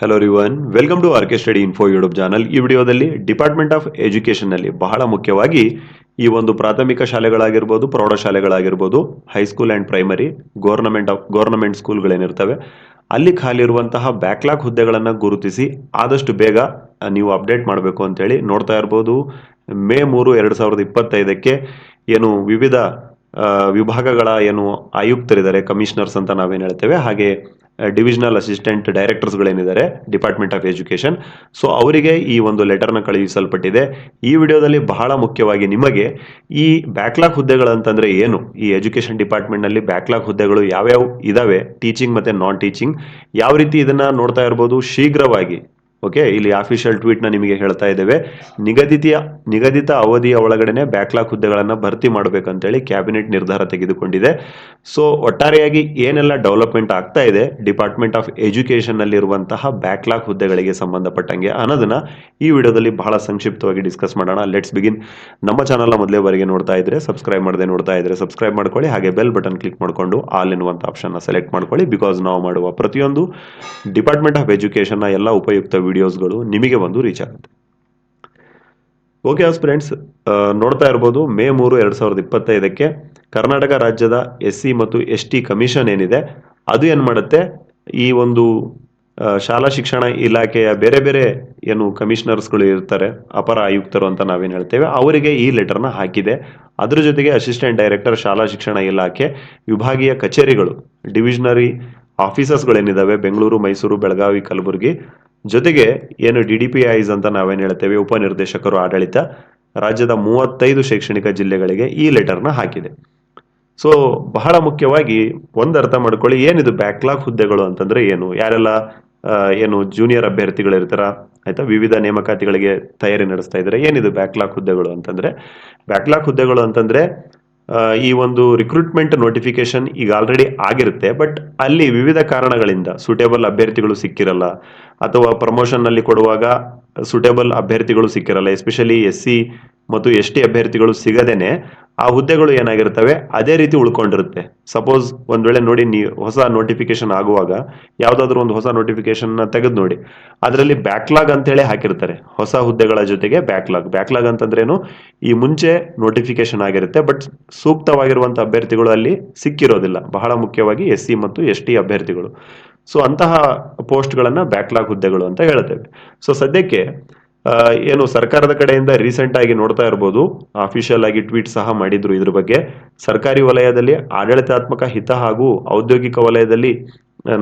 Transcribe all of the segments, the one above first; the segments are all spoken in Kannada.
Hello everyone welcome to R K study info YouTube channel ಈ ವಿಡಿಯೋದಲ್ಲಿ ಡಿಪಾರ್ಟ್ಮೆಂಟ್ ಆಫ್ ಎಜುಕೇಷನ್ನಲ್ಲಿ ಬಹಳ ಮುಖ್ಯವಾಗಿ ಈ ಒಂದು ಪ್ರಾಥಮಿಕ ಶಾಲೆಗಳಾಗಿರ್ಬೋದು, ಪ್ರೌಢಶಾಲೆಗಳಾಗಿರ್ಬೋದು high school and primary government of government ಸ್ಕೂಲ್ಗಳೇನಿರ್ತವೆ ಅಲ್ಲಿ ಖಾಲಿ ಇರುವಂತಹ ಬ್ಯಾಕ್ಲಾಗ್ ಹುದ್ದೆಗಳನ್ನು ಗುರುತಿಸಿ ಆದಷ್ಟು ಬೇಗ ನೀವು ಅಪ್ಡೇಟ್ ಮಾಡಬೇಕು ಅಂತೇಳಿ ನೋಡ್ತಾ ಇರ್ಬೋದು. ಮೇ ಮೂರು ಎರಡು ಸಾವಿರದ ಇಪ್ಪತ್ತೈದಕ್ಕೆ ಏನು ವಿವಿಧ ವಿಭಾಗಗಳ ಏನು ಆಯುಕ್ತರಿದ್ದಾರೆ ಕಮಿಷನರ್ಸ್ ಅಂತ ನಾವೇನು ಹೇಳ್ತೇವೆ, ಹಾಗೆ ಡಿವಿಷನಲ್ ಅಸಿಸ್ಟೆಂಟ್ ಡೈರೆಕ್ಟರ್ಸ್ಗಳೇನಿದ್ದಾರೆ ಡಿಪಾರ್ಟ್ಮೆಂಟ್ ಆಫ್ ಎಜುಕೇಷನ್ ಸೊ ಅವರಿಗೆ ಈ ಒಂದು ಲೆಟರ್ನ ಕಳುಹಿಸಲ್ಪಟ್ಟಿದೆ. ಈ ವಿಡಿಯೋದಲ್ಲಿ ಬಹಳ ಮುಖ್ಯವಾಗಿ ನಿಮಗೆ ಈ ಬ್ಯಾಕ್ಲಾಗ್ ಹುದ್ದೆಗಳಂತಂದ್ರೆ ಏನು? ಈ ಎಜುಕೇಷನ್ ಡಿಪಾರ್ಟ್ಮೆಂಟ್ನಲ್ಲಿ ಬ್ಯಾಕ್ಲಾಗ್ ಹುದ್ದೆಗಳು ಯಾವ್ಯಾವ ಇದಾವೆ? ಟೀಚಿಂಗ್ ಮತ್ತೆ ನಾನ್ ಟೀಚಿಂಗ್ ಯಾವ ರೀತಿ ಇದನ್ನು ನೋಡ್ತಾ ಇರ್ಬೋದು? ಶೀಘ್ರವಾಗಿ ಓಕೆ ಇಲ್ಲಿ ಅಫಿಷಿಯಲ್ ಟ್ವೀಟ್ನ ನಿಮಗೆ ಹೇಳ್ತಾ ಇದ್ದೇವೆ. ನಿಗದಿತ ನಿಗದಿತ ಅವಧಿಯ ಒಳಗಡೆನೆ ಬ್ಯಾಕ್ಲಾಗ್ ಹುದ್ದೆಗಳನ್ನು ಭರ್ತಿ ಮಾಡಬೇಕಂತೇಳಿ ಕ್ಯಾಬಿನೆಟ್ ನಿರ್ಧಾರ ತೆಗೆದುಕೊಂಡಿದೆ. ಸೊ ಒಟ್ಟಾರೆಯಾಗಿ ಏನೆಲ್ಲ ಡೆವಲಪ್ಮೆಂಟ್ ಆಗ್ತಾ ಇದೆ ಡಿಪಾರ್ಟ್ಮೆಂಟ್ ಆಫ್ ಎಜುಕೇಷನ್ ನಲ್ಲಿರುವಂತಹ ಬ್ಯಾಕ್ಲಾಗ್ ಹುದ್ದೆಗಳಿಗೆ ಸಂಬಂಧಪಟ್ಟಂಗೆ ಅನ್ನೋದನ್ನ ಈ ವಿಡಿಯೋದಲ್ಲಿ ಬಹಳ ಸಂಕ್ಷಿಪ್ತವಾಗಿ ಡಿಸ್ಕಸ್ ಮಾಡೋಣ. ಲೆಟ್ಸ್ ಬಿಗಿನ್ ನಮ್ಮ ಚಾನಲ್ನ ಮೊದಲೇ ವರೆಗೆ ನೋಡ್ತಾ ಇದ್ರೆ ಸಬ್ಸ್ಕ್ರೈಬ್ ಮಾಡದೆ ನೋಡ್ತಾ ಇದ್ರೆ ಸಬ್ಸ್ಕ್ರೈಬ್ ಮಾಡ್ಕೊಳ್ಳಿ, ಹಾಗೆ ಬೆಲ್ ಬಟನ್ ಕ್ಲಿಕ್ ಮಾಡಿಕೊಂಡು ಆಲ್ ಎನ್ನುವಂಥ ಆಪ್ಷನ್ನ ಸೆಲೆಕ್ಟ್ ಮಾಡ್ಕೊಳ್ಳಿ ಬಿಕಾಸ್ ನಾವು ಮಾಡುವ ಪ್ರತಿಯೊಂದು ಡಿಪಾರ್ಟ್ಮೆಂಟ್ ಆಫ್ ಎಜುಕೇಷನ್ನ ಎಲ್ಲ ಉಪಯುಕ್ತ ವಿಡಿಯೋಸ್ಗಳು ನಿಮಗೆ ಬಂದು ರೀಚ್ ಆಗುತ್ತೆ. ಓಕೆ ಫ್ರೆಂಡ್ಸ್ ನೋಡ್ತಾ ಇರ್ಬೋದು, ಮೇ ಮೂರು ಎರಡು ಸಾವಿರದ ಇಪ್ಪತ್ತೈದಕ್ಕೆ ಕರ್ನಾಟಕ ರಾಜ್ಯದ ಎಸ್ ಸಿ ಮತ್ತು ಎಸ್ ಟಿ ಕಮಿಷನ್ ಏನಿದೆ, ಅದು ಏನು ಮಾಡುತ್ತೆ? ಈ ಒಂದು ಶಾಲಾ ಶಿಕ್ಷಣ ಇಲಾಖೆಯ ಬೇರೆ ಬೇರೆ ಏನು ಕಮಿಷನರ್ಸ್ಗಳು ಇರ್ತಾರೆ, ಅಪರ ಆಯುಕ್ತರು ಅಂತ ನಾವೇನು ಹೇಳ್ತೇವೆ, ಅವರಿಗೆ ಈ ಲೆಟರ್ನ ಹಾಕಿದೆ. ಅದ್ರ ಜೊತೆಗೆ ಅಸಿಸ್ಟೆಂಟ್ ಡೈರೆಕ್ಟರ್ ಶಾಲಾ ಶಿಕ್ಷಣ ಇಲಾಖೆ, ವಿಭಾಗೀಯ ಕಚೇರಿಗಳು ಡಿವಿಷನರಿ ಆಫೀಸರ್ಸ್ಗಳೇನಿದ್ದಾವೆ ಬೆಂಗಳೂರು, ಮೈಸೂರು, ಬೆಳಗಾವಿ, ಕಲಬುರಗಿ ಜೊತೆಗೆ ಏನು ಡಿ ಡಿ ಪಿ ಐಸ್ ಅಂತ ನಾವೇನು ಹೇಳ್ತೇವೆ ಉಪನಿರ್ದೇಶಕರು ಆಡಳಿತ, ರಾಜ್ಯದ ಮೂವತ್ತೈದು ಶೈಕ್ಷಣಿಕ ಜಿಲ್ಲೆಗಳಿಗೆ ಈ ಲೆಟರ್ನ ಹಾಕಿದೆ. ಸೊ ಬಹಳ ಮುಖ್ಯವಾಗಿ ಒಂದು ಅರ್ಥ ಮಾಡ್ಕೊಳ್ಳಿ, ಏನಿದು ಬ್ಯಾಕ್ಲಾಗ್ ಹುದ್ದೆಗಳು ಅಂತಂದ್ರೆ ಏನು? ಯಾರೆಲ್ಲ ಏನು ಜೂನಿಯರ್ ಅಭ್ಯರ್ಥಿಗಳು ಇರ್ತಾರ ಆಯ್ತಾ? ವಿವಿಧ ನೇಮಕಾತಿಗಳಿಗೆ ತಯಾರಿ ನಡೆಸ್ತಾ ಇದ್ದಾರೆ, ಏನಿದು ಬ್ಯಾಕ್ಲಾಗ್ ಹುದ್ದೆಗಳು ಅಂತಂದ್ರೆ? ಬ್ಯಾಕ್ಲಾಗ್ ಹುದ್ದೆಗಳು ಅಂತಂದ್ರೆ ಈ ಒಂದು ರಿಕ್ರೂಟ್ಮೆಂಟ್ ನೋಟಿಫಿಕೇಶನ್ ಈಗ ಆಲ್ರೆಡಿ ಆಗಿರುತ್ತೆ ಬಟ್ ಅಲ್ಲಿ ವಿವಿಧ ಕಾರಣಗಳಿಂದ ಸೂಟೇಬಲ್ ಅಭ್ಯರ್ಥಿಗಳು ಸಿಕ್ಕಿರಲ್ಲ, ಅಥವಾ ಪ್ರಮೋಷನ್ನಲ್ಲಿ ಕೊಡುವಾಗ ಸೂಟೇಬಲ್ ಅಭ್ಯರ್ಥಿಗಳು ಸಿಕ್ಕಿರಲ್ಲ ಎಸ್ಪೆಷಲಿ ಎಸ್ ಸಿ ಮತ್ತು ಎಸ್ ಅಭ್ಯರ್ಥಿಗಳು ಸಿಗದೇನೆ ಆ ಹುದ್ದೆಗಳು ಏನಾಗಿರ್ತವೆ ಅದೇ ರೀತಿ ಉಳ್ಕೊಂಡಿರುತ್ತೆ. ಸಪೋಸ್ ಒಂದ್ ವೇಳೆ ನೋಡಿ ನೀವು ಹೊಸ ನೋಟಿಫಿಕೇಶನ್ ಆಗುವಾಗ ಯಾವ್ದಾದ್ರು ಒಂದು ಹೊಸ ನೋಟಿಫಿಕೇಶನ್ ತೆಗೆದು ನೋಡಿ. ಅದರಲ್ಲಿ ಬ್ಯಾಕ್ಲಾಗ್ ಅಂತ ಹೇಳಿ ಹಾಕಿರ್ತಾರೆ. ಹೊಸ ಹುದ್ದೆಗಳ ಜೊತೆಗೆ ಬ್ಯಾಕ್ಲಾಗ್ ಬ್ಯಾಕ್ಲಾಗ್ ಅಂತಂದ್ರೇನು? ಈ ಮುಂಚೆ ನೋಟಿಫಿಕೇಶನ್ ಆಗಿರುತ್ತೆ ಬಟ್ ಸೂಕ್ತವಾಗಿರುವಂತಹ ಅಭ್ಯರ್ಥಿಗಳು ಅಲ್ಲಿ ಸಿಕ್ಕಿರೋದಿಲ್ಲ. ಬಹಳ ಮುಖ್ಯವಾಗಿ ಎಸ್ ಸಿ ಮತ್ತು ಎಸ್ ಟಿ ಅಭ್ಯರ್ಥಿಗಳು. ಸೊ ಅಂತಹ ಪೋಸ್ಟ್ಗಳನ್ನ ಬ್ಯಾಕ್ಲಾಗ್ ಹುದ್ದೆಗಳು ಅಂತ ಹೇಳ್ತೇವೆ. ಸೊ ಸದ್ಯಕ್ಕೆ ಏನು ಸರ್ಕಾರದ ಕಡೆಯಿಂದ ರೀಸೆಂಟ್ ಆಗಿ ನೋಡ್ತಾ ಇರ್ಬೋದು. ಅಫಿಷಿಯಲ್ ಆಗಿ ಟ್ವೀಟ್ ಸಹ ಮಾಡಿದ್ರು ಇದ್ರ ಬಗ್ಗೆ. ಸರ್ಕಾರಿ ವಲಯದಲ್ಲಿ ಆಡಳಿತಾತ್ಮಕ ಹಿತ ಹಾಗೂ ಔದ್ಯೋಗಿಕ ವಲಯದಲ್ಲಿ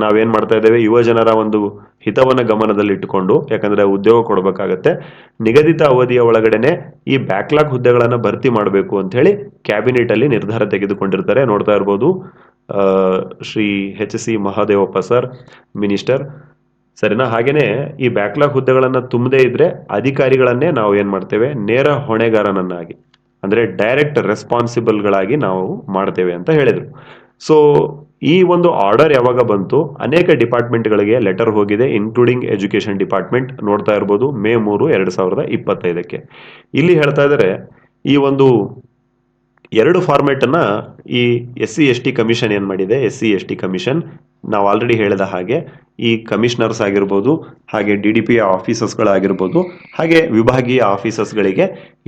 ನಾವೇನ್ ಮಾಡ್ತಾ ಇದ್ದೇವೆ? ಯುವ ಜನರ ಒಂದು ಹಿತವನ್ನ ಗಮನದಲ್ಲಿ ಇಟ್ಟುಕೊಂಡು, ಯಾಕಂದ್ರೆ ಉದ್ಯೋಗ ಕೊಡಬೇಕಾಗತ್ತೆ. ನಿಗದಿತ ಅವಧಿಯ ಒಳಗಡೆನೆ ಈ ಬ್ಯಾಕ್ಲಾಗ್ ಹುದ್ದೆಗಳನ್ನ ಭರ್ತಿ ಮಾಡಬೇಕು ಅಂತ ಹೇಳಿ ಕ್ಯಾಬಿನೆಟ್ ಅಲ್ಲಿ ನಿರ್ಧಾರ ತೆಗೆದುಕೊಂಡಿರ್ತಾರೆ. ನೋಡ್ತಾ ಇರ್ಬೋದು Shri H C Mahadevappa sir, minister ಸರಿನಾ? ಹಾಗೇನೆ ಈ ಬ್ಯಾಕ್ಲಾಗ್ ಹುದ್ದೆಗಳನ್ನ ತುಂಬದೇ ಇದ್ರೆ ಅಧಿಕಾರಿಗಳನ್ನೇ ನಾವು ಏನ್ ಮಾಡ್ತೇವೆ? ನೇರ ಹೊಣೆಗಾರನನ್ನಾಗಿ, ಅಂದ್ರೆ ಡೈರೆಕ್ಟ್ ರೆಸ್ಪಾನ್ಸಿಬಲ್ಗಳಾಗಿ ನಾವು ಮಾಡ್ತೇವೆ ಅಂತ ಹೇಳಿದ್ರು. ಸೊ ಈ ಒಂದು ಆರ್ಡರ್ ಯಾವಾಗ ಬಂತು? ಅನೇಕ ಡಿಪಾರ್ಟ್ಮೆಂಟ್ಗಳಿಗೆ ಲೆಟರ್ ಹೋಗಿದೆ ಇನ್ಕ್ಲೂಡಿಂಗ್ ಎಜುಕೇಶನ್ ಡಿಪಾರ್ಟ್ಮೆಂಟ್ ನೋಡ್ತಾ ಇರ್ಬೋದು, ಮೇ ಮೂರು, ಎರಡ್ ಸಾವಿರದ ಇಪ್ಪತ್ತೈದಕ್ಕೆ. ಇಲ್ಲಿ ಹೇಳ್ತಾ ಇದ್ದಾರೆ ಈ ಒಂದು ಎರಡು ಫಾರ್ಮೆಟ್ ಅನ್ನ ಈ S C S T commission ಏನ್ ಮಾಡಿದೆ? S C S T commission ನಾವು ಆಲ್ರೆಡಿ ಹೇಳಿದ ಹಾಗೆ ಈ ಕಮಿಷನರ್ಸ್ ಆಗಿರ್ಬೋದು, ಹಾಗೆ ಡಿ ಡಿ ಪಿ ಆಫೀಸರ್ಸ್ಗಳಾಗಿರ್ಬೋದು ಹಾಗೆ ವಿಭಾಗೀಯ ಆಫೀಸರ್ಸ್ಗಳಿಗೆ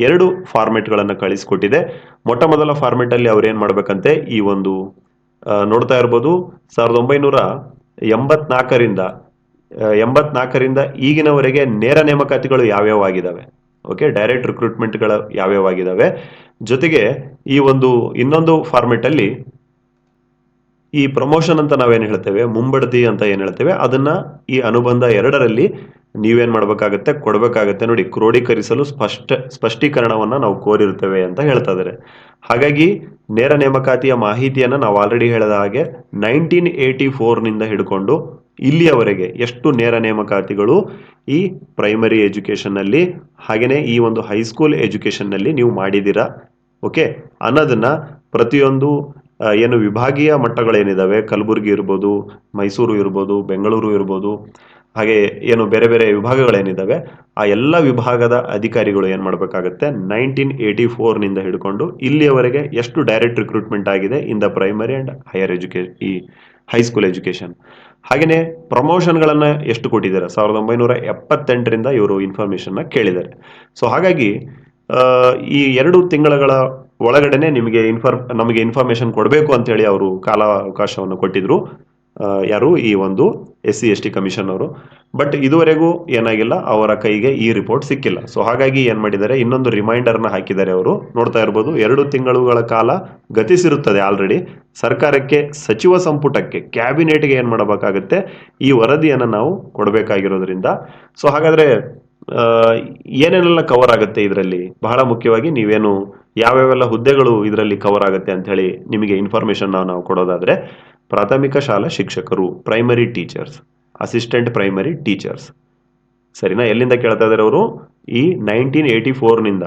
ಎರಡು ಫಾರ್ಮೆಟ್ಗಳನ್ನು ಕಳಿಸ್ಕೊಟ್ಟಿದೆ. ಮೊಟ್ಟ ಮೊದಲ ಫಾರ್ಮೆಟ್ ಅಲ್ಲಿ ಅವ್ರು ಏನ್ ಮಾಡ್ಬೇಕಂತೆ? ಈ ಒಂದು ನೋಡ್ತಾ ಇರ್ಬೋದು, ಸಾವಿರದ ಒಂಬೈನೂರ ಎಂಬತ್ನಾಲ್ಕರಿಂದ ಎಂಬತ್ನಾಲ್ಕರಿಂದ ಈಗಿನವರೆಗೆ ನೇರ ನೇಮಕಾತಿಗಳು ಯಾವ್ಯಾವ ಆಗಿದಾವೆ? ಓಕೆ ಡೈರೆಕ್ಟ್ ರಿಕ್ರೂಟ್ಮೆಂಟ್ಗಳು ಯಾವ್ಯಾವ ಆಗಿದಾವೆ ಜೊತೆಗೆ ಈ ಒಂದು ಇನ್ನೊಂದು ಫಾರ್ಮೆಟಲ್ಲಿ ಈ ಪ್ರಮೋಷನ್ ಅಂತ ನಾವೇನು ಹೇಳ್ತೇವೆ, ಮುಂಬಡ್ತಿ ಅಂತ ಏನು ಹೇಳ್ತೇವೆ, ಅದನ್ನ ಈ ಅನುಬಂಧ ಎರಡರಲ್ಲಿ ನೀವೇನು ಮಾಡಬೇಕಾಗತ್ತೆ, ಕೊಡ್ಬೇಕಾಗತ್ತೆ ನೋಡಿ ಕ್ರೋಢೀಕರಿಸಲು ಸ್ಪಷ್ಟ, ಸ್ಪಷ್ಟೀಕರಣವನ್ನ ನಾವು ಕೋರಿರ್ತೇವೆ ಅಂತ ಹೇಳ್ತಾ ಇದ್ದಾರೆ ಹಾಗಾಗಿ ನೇರ ನೇಮಕಾತಿಯ ಮಾಹಿತಿಯನ್ನ ನಾವು ಆಲ್ರೆಡಿ ಹೇಳಿದ ಹಾಗೆ ನೈನ್ಟೀನ್ ಏಟಿ ನಿಂದ ಹಿಡ್ಕೊಂಡು ಇಲ್ಲಿಯವರೆಗೆ ಎಷ್ಟು ನೇರ ನೇಮಕಾತಿಗಳು ಈ ಪ್ರೈಮರಿ ಎಜುಕೇಷನ್ನಲ್ಲಿ ಹಾಗೆಯೇ ಈ ಒಂದು ಹೈಸ್ಕೂಲ್ ಎಜುಕೇಶನ್ನಲ್ಲಿ ನೀವು ಮಾಡಿದ್ದೀರಾ? ಓಕೆ ಅನ್ನೋದನ್ನ ಪ್ರತಿಯೊಂದು ಏನು ವಿಭಾಗೀಯ ಮಟ್ಟಗಳೇನಿದಾವೆ? ಕಲಬುರಗಿ ಇರ್ಬೋದು, ಮೈಸೂರು ಇರ್ಬೋದು, ಬೆಂಗಳೂರು ಇರ್ಬೋದು, ಹಾಗೆ ಏನು ಬೇರೆ ಬೇರೆ ವಿಭಾಗಗಳೇನಿದ್ದಾವೆ ಆ ಎಲ್ಲ ವಿಭಾಗದ ಅಧಿಕಾರಿಗಳು ಏನು ಮಾಡಬೇಕಾಗುತ್ತೆ? ನೈನ್ಟೀನ್ ಏಯ್ಟಿ ನಿಂದ ಹಿಡ್ಕೊಂಡು ಇಲ್ಲಿಯವರೆಗೆ ಎಷ್ಟು ಡೈರೆಕ್ಟ್ ರಿಕ್ರೂಟ್ಮೆಂಟ್ ಆಗಿದೆ in the primary and higher education ಈ ಹೈಸ್ಕೂಲ್ ಎಜುಕೇಶನ್ ಹಾಗೆಯೇ ಪ್ರಮೋಷನ್ಗಳನ್ನು ಎಷ್ಟು ಕೊಟ್ಟಿದ್ದಾರೆ? ಸಾವಿರದ ಒಂಬೈನೂರ ಎಪ್ಪತ್ತೆಂಟರಿಂದ ಇವರು ಇನ್ಫಾರ್ಮೇಷನ್ನ ಕೇಳಿದ್ದಾರೆ. ಸೊ ಹಾಗಾಗಿ ಈ ಎರಡು ತಿಂಗಳ ಒಳಗಡೆನೆ ನಿಮಗೆ ಇನ್ಫಾರ್ ನಮಗೆ ಇನ್ಫಾರ್ಮೇಷನ್ ಕೊಡಬೇಕು ಅಂತೇಳಿ ಅವರು ಕಾಲಾವಕಾಶವನ್ನು ಕೊಟ್ಟಿದ್ರು. ಯಾರು ಈ ಒಂದು S C, S T commission ಅವರು. ಬಟ್ ಇದುವರೆಗೂ ಏನಾಗಿಲ್ಲ, ಅವರ ಕೈಗೆ ಈ ರಿಪೋರ್ಟ್ ಸಿಕ್ಕಿಲ್ಲ. ಸೊ ಹಾಗಾಗಿ ಏನ್ ಮಾಡಿದ್ದಾರೆ, ಇನ್ನೊಂದು ರಿಮೈಂಡರ್ನ ಹಾಕಿದ್ದಾರೆ ಅವರು. ನೋಡ್ತಾ ಇರ್ಬೋದು, ಎರಡು ತಿಂಗಳುಗಳ ಕಾಲ ಗತಿಸಿರುತ್ತದೆ ಆಲ್ರೆಡಿ ಸರ್ಕಾರಕ್ಕೆ, ಸಚಿವ ಸಂಪುಟಕ್ಕೆ ಕ್ಯಾಬಿನೆಟ್ಗೆ ಏನ್ ಮಾಡಬೇಕಾಗುತ್ತೆ, ಈ ವರದಿಯನ್ನು ನಾವು ಕೊಡಬೇಕಾಗಿರೋದ್ರಿಂದ. ಸೊ ಹಾಗಾದ್ರೆ ಏನೇನೆಲ್ಲ ಕವರ್ ಆಗುತ್ತೆ ಇದರಲ್ಲಿ? ಬಹಳ ಮುಖ್ಯವಾಗಿ ನೀವೇನು ಯಾವ್ಯಾವೆಲ್ಲ ಹುದ್ದೆಗಳು ಇದರಲ್ಲಿ ಕವರ್ ಆಗುತ್ತೆ ಅಂತ ಹೇಳಿ ನಿಮಗೆ ಇನ್ಫಾರ್ಮೇಶನ್ ನಾವು ಕೊಡೋದಾದ್ರೆ, ಪ್ರಾಥಮಿಕ ಶಾಲಾ ಶಿಕ್ಷಕರು primary teachers assistant primary teachers ಸರಿನಾ? ಎಲ್ಲಿಂದ ಕೇಳ್ತಾ ಇದ್ದಾರೆ ಅವರು? ಈ ನೈನ್ಟೀನ್ ಏಯ್ಟಿ ಫೋರ್ನಿಂದ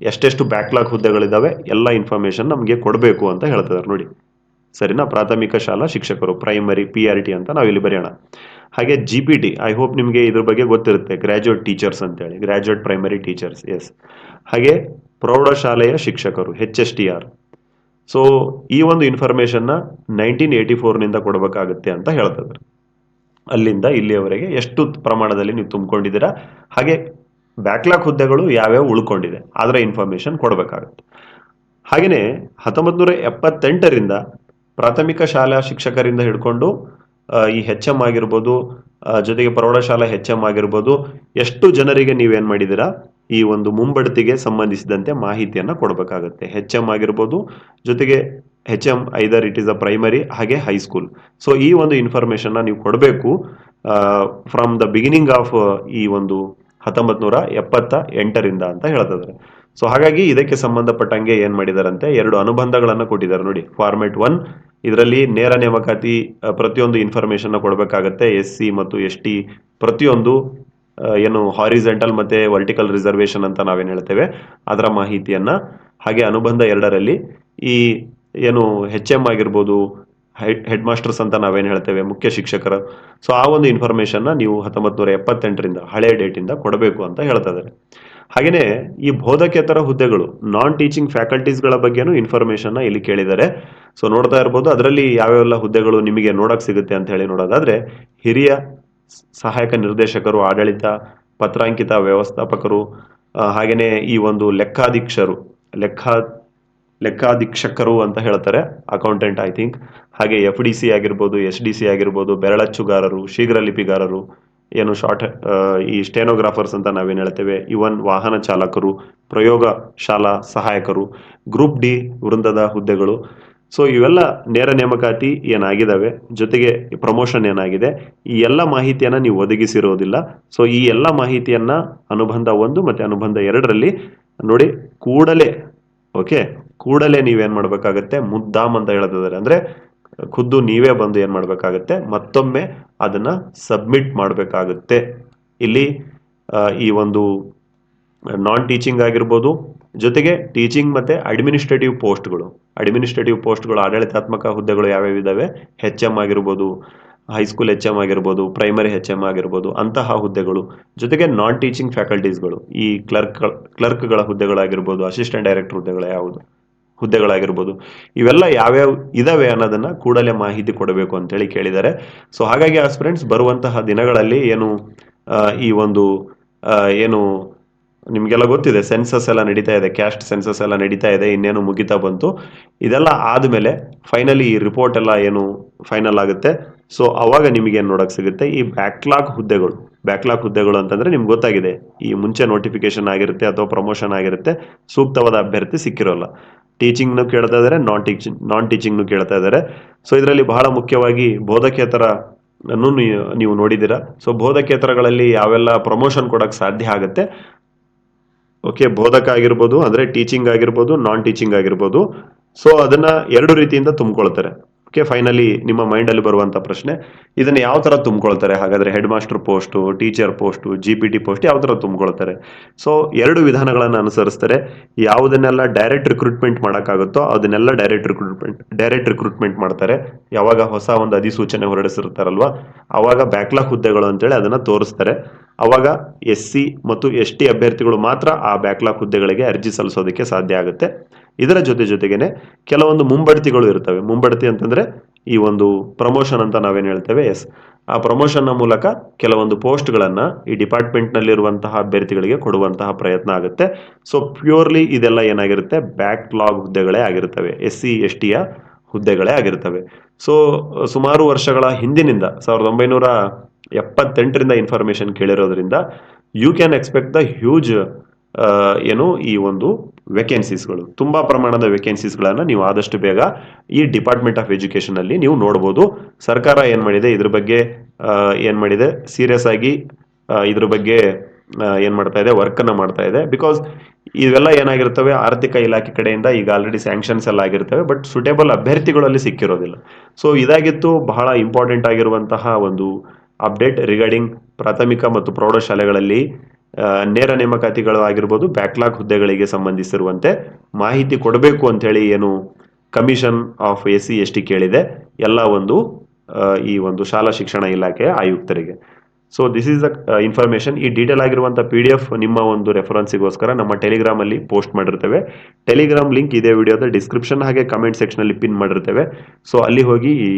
ಎಷ್ಟೆಷ್ಟು ಬ್ಯಾಕ್ಲಾಗ್ ಹುದ್ದೆಗಳಿದ್ದಾವೆ ಎಲ್ಲ ಇನ್ಫಾರ್ಮೇಶನ್ ನಮಗೆ ಕೊಡಬೇಕು ಅಂತ ಹೇಳ್ತಿದ್ದಾರೆ ನೋಡಿ. ಸರಿನಾ? ಪ್ರಾಥಮಿಕ ಶಾಲಾ ಶಿಕ್ಷಕರು ಪ್ರೈಮರಿ ಪಿ ಆರ್ ಟಿ ಅಂತ ನಾವಿಲ್ಲಿ ಬರೆಯೋಣ. ಹಾಗೆ G P T I hope ನಿಮಗೆ ಇದ್ರ ಬಗ್ಗೆ ಗೊತ್ತಿರುತ್ತೆ ಗ್ರ್ಯಾಜುಯೇಟ್ ಟೀಚರ್ಸ್ ಅಂತೇಳಿ ಗ್ರ್ಯಾಜುಯೇಟ್ ಪ್ರೈಮರಿ ಟೀಚರ್ಸ್ ಎಸ್ ಹಾಗೆ ಪ್ರೌಢಶಾಲೆಯ ಶಿಕ್ಷಕರು H S T R so ಈ ಒಂದು ಇನ್ಫಾರ್ಮೇಶನ್ನ ನೈನ್ಟೀನ್ ಏಯ್ಟಿ ಫೋರ್ನಿಂದ ಕೊಡಬೇಕಾಗುತ್ತೆ ಅಂತ ಹೇಳ್ತಿದ್ರು ಅಲ್ಲಿಂದ ಇಲ್ಲಿಯವರೆಗೆ ಎಷ್ಟು ಪ್ರಮಾಣದಲ್ಲಿ ನೀವು ತುಂಬಿಕೊಂಡಿದ್ದೀರಾ? ಹಾಗೆ ಬ್ಯಾಕ್ಲಾಗ್ ಹುದ್ದೆಗಳು ಯಾವ್ಯಾವ ಉಳ್ಕೊಂಡಿದೆ? ಅದರ ಇನ್ಫಾರ್ಮೇಶನ್ ಕೊಡಬೇಕಾಗುತ್ತೆ. ಹಾಗೆಯೇ ಹತ್ತೊಂಬತ್ತು ನೂರ ಎಪ್ಪತ್ತೆಂಟರಿಂದ ಪ್ರಾಥಮಿಕ ಶಾಲಾ ಶಿಕ್ಷಕರಿಂದ ಹಿಡ್ಕೊಂಡು ಈ ಹೆಚ್ ಎಂ ಆಗಿರ್ಬೋದು ಜೊತೆಗೆ ಪ್ರೌಢಶಾಲಾ ಹೆಚ್ ಎಂ ಆಗಿರ್ಬೋದು, ಎಷ್ಟು ಜನರಿಗೆ ನೀವೇನು ಮಾಡಿದ್ದೀರಾ? ಈ ಒಂದು ಮುಂಬಡ್ತಿಗೆ ಸಂಬಂಧಿಸಿದಂತೆ ಮಾಹಿತಿಯನ್ನ ಕೊಡಬೇಕಾಗುತ್ತೆ. ಹೆಚ್ ಎಂ ಆಗಿರ್ಬೋದು, ಜೊತೆಗೆ H M either it is a primary ಹಾಗೆ ಹೈಸ್ಕೂಲ್ ಸೊ ಈ ಒಂದು ಇನ್ಫಾರ್ಮೇಶನ್ನ ನೀವು ಕೊಡಬೇಕು. ಫ್ರಮ್ ದ ಬಿಗಿನಿಂಗ್ ಆಫ್ ಈ ಒಂದು ಹತ್ತೊಂಬತ್ ನೂರ ಎಪ್ಪತ್ತ ಎಂಟರಿಂದ ಅಂತ ಹೇಳ್ತಿದ್ದಾರೆ. ಸೊ ಹಾಗಾಗಿ ಇದಕ್ಕೆ ಸಂಬಂಧಪಟ್ಟಂಗೆ ಏನ್ ಮಾಡಿದಾರಂತೆ? ಎರಡು ಅನುಬಂಧಗಳನ್ನು ಕೊಟ್ಟಿದ್ದಾರೆ ನೋಡಿ. ಫಾರ್ಮೆಟ್ ಒನ್ ಇದರಲ್ಲಿ ನೇರ ನೇಮಕಾತಿ ಪ್ರತಿಯೊಂದು ಇನ್ಫಾರ್ಮೇಶನ್ ಕೊಡಬೇಕಾಗತ್ತೆ. ಎಸ್ ಸಿ ಮತ್ತು ಎಸ್ ಟಿ ಪ್ರತಿಯೊಂದು ಏನು ಹಾರಿಜೆಂಟಲ್ ಮತ್ತೆ ವರ್ಟಿಕಲ್ ರಿಸರ್ವೇಶನ್ ಅಂತ ನಾವೇನು ಹೇಳ್ತೇವೆ, ಅದರ ಮಾಹಿತಿಯನ್ನ. ಹಾಗೆ ಅನುಬಂಧ ಎರಡರಲ್ಲಿ ಈ ಏನು ಹೆಚ್ ಎಂ ಆಗಿರ್ಬೋದು ಹೆಡ್ ಮಾಸ್ಟರ್ಸ್ ಅಂತ ನಾವೇನು ಹೇಳ್ತೇವೆ, ಮುಖ್ಯ ಶಿಕ್ಷಕರ. ಸೊ ಆ ಒಂದು ಇನ್ಫಾರ್ಮೇಶನ್ನ ನೀವು ಹತ್ತೊಂಬತ್ತು ನೂರ ಎಪ್ಪತ್ತೆಂಟರಿಂದ ಹಳೆಯ ಡೇಟಿಂದ ಕೊಡಬೇಕು ಅಂತ ಹೇಳ್ತಾ ಇದ್ದಾರೆ. ಹಾಗೆಯೇ ಈ ಬೋಧಕೇತರ ಹುದ್ದೆಗಳು ನಾನ್ ಟೀಚಿಂಗ್ ಫ್ಯಾಕಲ್ಟೀಸ್ಗಳ ಬಗ್ಗೆನೂ ಇನ್ಫಾರ್ಮೇಶನ್ನ ಇಲ್ಲಿ ಕೇಳಿದ್ದಾರೆ. ಸೊ ನೋಡ್ತಾ ಇರ್ಬೋದು, ಅದರಲ್ಲಿ ಯಾವ್ಯಾವೆಲ್ಲ ಹುದ್ದೆಗಳು ನಿಮಗೆ ನೋಡಕ್ ಸಿಗುತ್ತೆ ಅಂತ ಹೇಳಿ ನೋಡೋದಾದ್ರೆ, ಹಿರಿಯ ಸಹಾಯಕ ನಿರ್ದೇಶಕರು, ಆಡಳಿತ, ಪತ್ರಾಂಕಿತ ವ್ಯವಸ್ಥಾಪಕರು ಹಾಗೆಯೇ ಈ ಒಂದು ಲೆಕ್ಕಾಧೀಕ್ಷರು, ಲೆಕ್ಕ, ಲೆಕ್ಕಾಧೀಕ್ಷಕರು ಅಂತ ಹೇಳ್ತಾರೆ ಅಕೌಂಟೆಂಟ್ ಐ ಥಿಂಕ್ ಹಾಗೆ ಎಫ್ ಡಿ ಸಿ ಆಗಿರ್ಬೋದು ಎಸ್ ಡಿ ಸಿ ಆಗಿರ್ಬೋದು, ಬೆರಳಚ್ಚುಗಾರರು, ಶೀಘ್ರ ಲಿಪಿಗಾರರು, ಏನು ಶಾರ್ಟ್ ಈ ಸ್ಟೇನೋಗ್ರಾಫರ್ಸ್ ಅಂತ ನಾವೇನು ಹೇಳ್ತೇವೆ ಇವನ್ ವಾಹನ ಚಾಲಕರು, ಪ್ರಯೋಗ ಶಾಲಾ ಸಹಾಯಕರು ಗ್ರೂಪ್ ಡಿ ವೃಂದದ ಹುದ್ದೆಗಳು ಸೊ ಇವೆಲ್ಲ ನೇರ ನೇಮಕಾತಿ ಏನಾಗಿದ್ದಾವೆ? ಜೊತೆಗೆ ಪ್ರಮೋಷನ್ ಏನಾಗಿದೆ? ಈ ಎಲ್ಲ ಮಾಹಿತಿಯನ್ನ ನೀವು ಒದಗಿಸಿರೋದಿಲ್ಲ. ಸೊ ಈ ಎಲ್ಲ ಮಾಹಿತಿಯನ್ನ ಅನುಬಂಧ ಒಂದು ಮತ್ತೆ ಅನುಬಂಧ ಎರಡರಲ್ಲಿ ನೋಡಿ ಕೂಡಲೇ ಓಕೆ ಕೂಡಲೇ ನೀವೇನು ಮಾಡ್ಬೇಕಾಗತ್ತೆ? ಮುದ್ದಾಮ್ ಅಂತ ಹೇಳ್ತಿದ್ದಾರೆ ಅಂದ್ರೆ ಖುದ್ದು ನೀವೇ ಬಂದು ಏನು ಮಾಡ್ಬೇಕಾಗತ್ತೆ? ಮತ್ತೊಮ್ಮೆ ಅದನ್ನ ಸಬ್ಮಿಟ್ ಮಾಡಬೇಕಾಗುತ್ತೆ. ಇಲ್ಲಿ ಈ ಒಂದು ನಾನ್ ಟೀಚಿಂಗ್ ಆಗಿರ್ಬೋದು ಜೊತೆಗೆ ಟೀಚಿಂಗ್ ಮತ್ತೆ ಅಡ್ಮಿನಿಸ್ಟ್ರೇಟಿವ್ ಪೋಸ್ಟ್ಗಳು ಅಡ್ಮಿನಿಸ್ಟ್ರೇಟಿವ್ ಪೋಸ್ಟ್ಗಳು ಆಡಳಿತಾತ್ಮಕ ಹುದ್ದೆಗಳು ಯಾವ್ಯಾವ ಇದ್ದಾವೆ ಹೆಚ್ ಎಂ ಆಗಿರ್ಬೋದು ಹೈಸ್ಕೂಲ್ ಎಚ್ ಎಂ ಆಗಿರ್ಬೋದು ಪ್ರೈಮರಿ ಹೆಚ್ ಎಂ ಆಗಿರ್ಬೋದು, ಅಂತಹ ಹುದ್ದೆಗಳು. ಜೊತೆಗೆ ನಾನ್ ಟೀಚಿಂಗ್ ಫ್ಯಾಕಲ್ಟೀಸ್ಗಳು ಈ ಕ್ಲರ್ಕ್ ಕ್ಲರ್ಕ್ಗಳ ಹುದ್ದೆಗಳಾಗಿರ್ಬೋದು ಅಸಿಸ್ಟೆಂಟ್ ಡೈರೆಕ್ಟರ್ ಹುದ್ದೆಗಳು ಯಾವುದು? ಹುದ್ದೆಗಳಾಗಿರ್ಬೋದು. ಇವೆಲ್ಲ ಯಾವ್ಯಾವ ಇದಾವೆ ಅನ್ನೋದನ್ನ ಕೂಡಲೇ ಮಾಹಿತಿ ಕೊಡಬೇಕು ಅಂತೇಳಿ ಕೇಳಿದ್ದಾರೆ. ಸೊ ಹಾಗಾಗಿ ಆ ಫ್ರೆಂಡ್ಸ್ ಬರುವಂತಹ ದಿನಗಳಲ್ಲಿ ಏನು ಈ ಒಂದು ಏನು ನಿಮಗೆಲ್ಲ ಗೊತ್ತಿದೆ ಸೆನ್ಸಸ್ ಎಲ್ಲ ನಡೀತಾ ಇದೆ ಕ್ಯಾಸ್ಟ್ ಸೆನ್ಸಸ್ ಎಲ್ಲ ನಡೀತಾ ಇದೆ, ಇನ್ನೇನು ಮುಗಿತಾ ಬಂತು. ಇದೆಲ್ಲ ಆದಮೇಲೆ ಫೈನಲಿ ಈ ರಿಪೋರ್ಟ್ ಎಲ್ಲ ಏನು ಫೈನಲ್ ಆಗುತ್ತೆ. ಸೊ ಅವಾಗ ನಿಮಗೇನು ನೋಡೋಕೆ ಸಿಗುತ್ತೆ? ಈ ಬ್ಯಾಕ್ಲಾಗ್ ಹುದ್ದೆಗಳು. ಬ್ಯಾಕ್ಲಾಗ್ ಹುದ್ದೆಗಳು ಅಂತಂದ್ರೆ ನಿಮ್ಗೆ ಗೊತ್ತಾಗಿದೆ. ಈ ಮುಂಚೆ ನೋಟಿಫಿಕೇಶನ್ ಆಗಿರುತ್ತೆ ಅಥವಾ ಪ್ರಮೋಷನ್ ಆಗಿರುತ್ತೆ. ಸೂಕ್ತವಾದ ಅಭ್ಯರ್ಥಿ ಸಿಕ್ಕಿರೋಲ್ಲ. ಟೀಚಿಂಗ್ನು ಕೇಳ್ತಾ ಇದ್ದಾರೆ ನಾನ್ ಟೀಚಿಂಗ್ ನಾನ್ ಟೀಚಿಂಗ್ನು ಕೇಳ್ತಾ ಇದ್ದಾರೆ ಸೊ ಇದರಲ್ಲಿ ಬಹಳ ಮುಖ್ಯವಾಗಿ ಬೋಧಕೇತರ ನೀವು- ನೋಡಿದ್ದೀರಾ. ಸೊ ಬೋಧಕೇತರಗಳಲ್ಲಿ ಯಾವೆಲ್ಲ ಪ್ರಮೋಷನ್ ಕೊಡಕ್ ಸಾಧ್ಯ ಆಗುತ್ತೆ ಓಕೆ ಬೋಧಕ ಆಗಿರ್ಬೋದು ಅಂದ್ರೆ ಟೀಚಿಂಗ್ ಆಗಿರ್ಬೋದು ನಾನ್ ಟೀಚಿಂಗ್ ಆಗಿರ್ಬೋದು. ಸೊ ಅದನ್ನ ಎರಡು ರೀತಿಯಿಂದ ತುಂಬಿಕೊಳ್ತಾರೆ. ಓಕೆ ಫೈನಲಿ ನಿಮ್ಮ ಮೈಂಡ್ ಅಲ್ಲಿ ಬರುವಂತ ಪ್ರಶ್ನೆ, ಇದನ್ನ ಯಾವ ತರ ತುಂಬಿಕೊಳ್ತಾರೆ? ಹಾಗಾದ್ರೆ head master post teacher post G P T post ಯಾವ ತರ ತುಂಬಿಕೊಳ್ತಾರೆ? ಸೊ ಎರಡು ವಿಧಾನಗಳನ್ನು ಅನುಸರಿಸ್ತಾರೆ. ಯಾವುದನ್ನೆಲ್ಲ ಡೈರೆಕ್ಟ್ ರಿಕ್ರೂಟ್ಮೆಂಟ್ ಮಾಡೋಕ್ಕಾಗುತ್ತೋ ಅದನ್ನೆಲ್ಲ ಡೈರೆಕ್ಟ್ ರಿಕ್ರೂಟ್ಮೆಂಟ್ ಡೈರೆಕ್ಟ್ ರಿಕ್ರೂಟ್ಮೆಂಟ್ ಮಾಡ್ತಾರೆ. ಯಾವಾಗ ಹೊಸ ಒಂದು ಅಧಿಸೂಚನೆ ಹೊರಡಿಸಿರ್ತಾರಲ್ವ, ಅವಾಗ ಬ್ಯಾಕ್ಲಾಗ್ ಹುದ್ದೆಗಳು ಅಂತೇಳಿ ಅದನ್ನ ತೋರಿಸ್ತಾರೆ. ಅವಾಗ ಎಸ್ ಸಿ ಮತ್ತು ಎಸ್ ಟಿ ಅಭ್ಯರ್ಥಿಗಳು ಮಾತ್ರ ಆ ಬ್ಯಾಕ್ಲಾಗ್ ಹುದ್ದೆಗಳಿಗೆ ಅರ್ಜಿ ಸಲ್ಲಿಸೋದಕ್ಕೆ ಸಾಧ್ಯ ಆಗುತ್ತೆ. ಇದರ ಜೊತೆ ಜೊತೆಗೇನೆ ಕೆಲವೊಂದು ಮುಂಬಡ್ತಿಗಳು ಇರ್ತವೆ. ಮುಂಬಡ್ತಿ ಅಂತಂದ್ರೆ ಈ ಒಂದು ಪ್ರಮೋಷನ್ ಅಂತ ನಾವೇನು ಹೇಳ್ತೇವೆ? ಎಸ್ ಆ ಪ್ರಮೋಷನ್ನ ಮೂಲಕ ಕೆಲವೊಂದು ಪೋಸ್ಟ್ಗಳನ್ನು ಈ ಡಿಪಾರ್ಟ್ಮೆಂಟ್ನಲ್ಲಿರುವಂತಹ ಅಭ್ಯರ್ಥಿಗಳಿಗೆ ಕೊಡುವಂತಹ ಪ್ರಯತ್ನ ಆಗುತ್ತೆ. ಸೊ ಪ್ಯೂರ್ಲಿ ಇದೆಲ್ಲ ಏನಾಗಿರುತ್ತೆ? ಬ್ಯಾಕ್ಲಾಗ್ ಹುದ್ದೆಗಳೇ ಆಗಿರ್ತವೆ. ಎಸ್ ಸಿ ಎಸ್ ಟಿಯ ಹುದ್ದೆಗಳೇ ಆಗಿರ್ತವೆ. ಸೊ ಸುಮಾರು ವರ್ಷಗಳ ಹಿಂದಿನಿಂದ ಸಾವಿರದ ಒಂಬೈನೂರ ಎಪ್ಪತ್ತೆಂಟರಿಂದ information ಕೇಳಿರೋದ್ರಿಂದ you can expect the huge ಏನು ಈ ಒಂದು ವೇಕೆನ್ಸೀಸ್ಗಳು ತುಂಬ ಪ್ರಮಾಣದ ವೇಕೆನ್ಸೀಸ್ಗಳನ್ನು ನೀವು ಆದಷ್ಟು ಬೇಗ ಈ ಡಿಪಾರ್ಟ್ಮೆಂಟ್ ಆಫ್ ಎಜುಕೇಷನಲ್ಲಿ ನೀವು ನೋಡ್ಬೋದು. ಸರ್ಕಾರ ಏನು ಮಾಡಿದೆ? ಇದ್ರ ಬಗ್ಗೆ ಏನು ಮಾಡಿದೆ? ಸೀರಿಯಸ್ ಆಗಿ ಇದ್ರ ಬಗ್ಗೆ ಏನು ಮಾಡ್ತಾ ಇದೆ? ವರ್ಕನ್ನು ಮಾಡ್ತಾ ಇದೆ. ಬಿಕಾಸ್ ಇವೆಲ್ಲ ಏನಾಗಿರ್ತವೆ? ಆರ್ಥಿಕ ಇಲಾಖೆ ಕಡೆಯಿಂದ ಈಗ ಆಲ್ರೆಡಿ ಸ್ಯಾಂಕ್ಷನ್ಸ್ ಎಲ್ಲ ಆಗಿರ್ತವೆ ಬಟ್ ಸುಟೇಬಲ್ ಅಭ್ಯರ್ಥಿಗಳಲ್ಲಿ ಸಿಕ್ಕಿರೋದಿಲ್ಲ. ಸೊ ಇದಾಗಿತ್ತು. ಬಹಳ ಇಂಪಾರ್ಟೆಂಟ್ ಆಗಿರುವಂತಹ ಒಂದು ಅಪ್ಡೇಟ್ ರಿಗಾರ್ಡಿಂಗ್ ಪ್ರಾಥಮಿಕ ಮತ್ತು ಪ್ರೌಢಶಾಲೆಗಳಲ್ಲಿ ನೇರ ನೇಮಕಾತಿಗಳು ಆಗಿರ್ಬೋದು ಬ್ಯಾಕ್ಲಾಗ್ ಹುದ್ದೆಗಳಿಗೆ ಸಂಬಂಧಿಸಿರುವಂತೆ ಮಾಹಿತಿ ಕೊಡಬೇಕು ಅಂತೇಳಿ ಏನು commission of S C S T ಕೇಳಿದೆ. ಎಲ್ಲ ಒಂದು ಈ ಒಂದು ಶಾಲಾ ಶಿಕ್ಷಣ ಇಲಾಖೆಯ ಆಯುಕ್ತರಿಗೆ. So this is the information ಈ ಡೀಟೇಲ್ ಆಗಿರುವಂಥ ಪಿ ಡಿ ಎಫ್ ನಿಮ್ಮ ಒಂದು ರೆಫರೆನ್ಸಿಗೋಸ್ಕರ ನಮ್ಮ ಟೆಲಿಗ್ರಾಮ್ ಅಲ್ಲಿ ಪೋಸ್ಟ್ ಮಾಡಿರ್ತೇವೆ. ಟೆಲಿಗ್ರಾಮ್ ಲಿಂಕ್ ಇದೇ ವಿಡಿಯೋದ ಡಿಸ್ಕ್ರಿಪ್ಷನ್ ಹಾಗೆ ಕಮೆಂಟ್ ಸೆಕ್ಷನ್ ಅಲ್ಲಿ ಪಿನ್ ಮಾಡಿರ್ತೇವೆ. ಸೊ ಅಲ್ಲಿ ಹೋಗಿ ಈ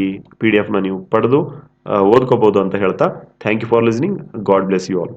ಪಿ ಡಿ ಎಫ್ನ ನೀವು ಪಡೆದು ಓದ್ಕೋಬಹುದು ಅಂತ ಹೇಳ್ತಾ. Thank you for listening God bless you all